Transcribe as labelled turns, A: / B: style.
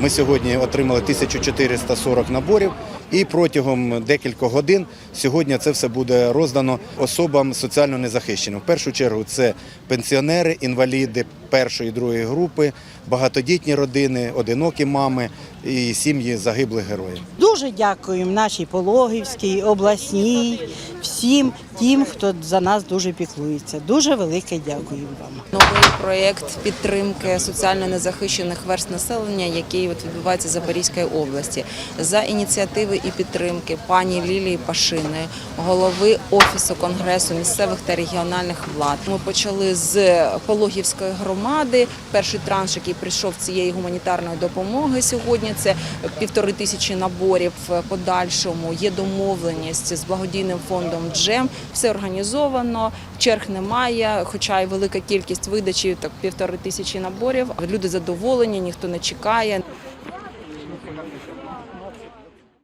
A: Ми сьогодні отримали 1440 наборів. І протягом декількох годин сьогодні це все буде роздано особам соціально незахищеним. В першу чергу це пенсіонери, інваліди першої і другої групи, багатодітні родини, одинокі мами і сім'ї загиблих героїв.
B: Дуже дякуємо нашій Пологівській, обласній, всім тим, хто за нас дуже піклується. Дуже велике дякуємо вам.
C: Новий проєкт підтримки соціально незахищених верст населення, який от відбувається в Запорізькій області, за ініціативи і підтримки пані Лілії Пашиної, голови офісу конгресу місцевих та регіональних влад. Ми почали з Пологівської громади. Перший транш, який прийшов цієї гуманітарної допомоги сьогодні, це півтори тисячі наборів. В подальшому є домовленість з благодійним фондом Джем. Все організовано, черг немає, хоча й велика кількість видачі, так півтори тисячі наборів. Люди задоволені, ніхто не чекає.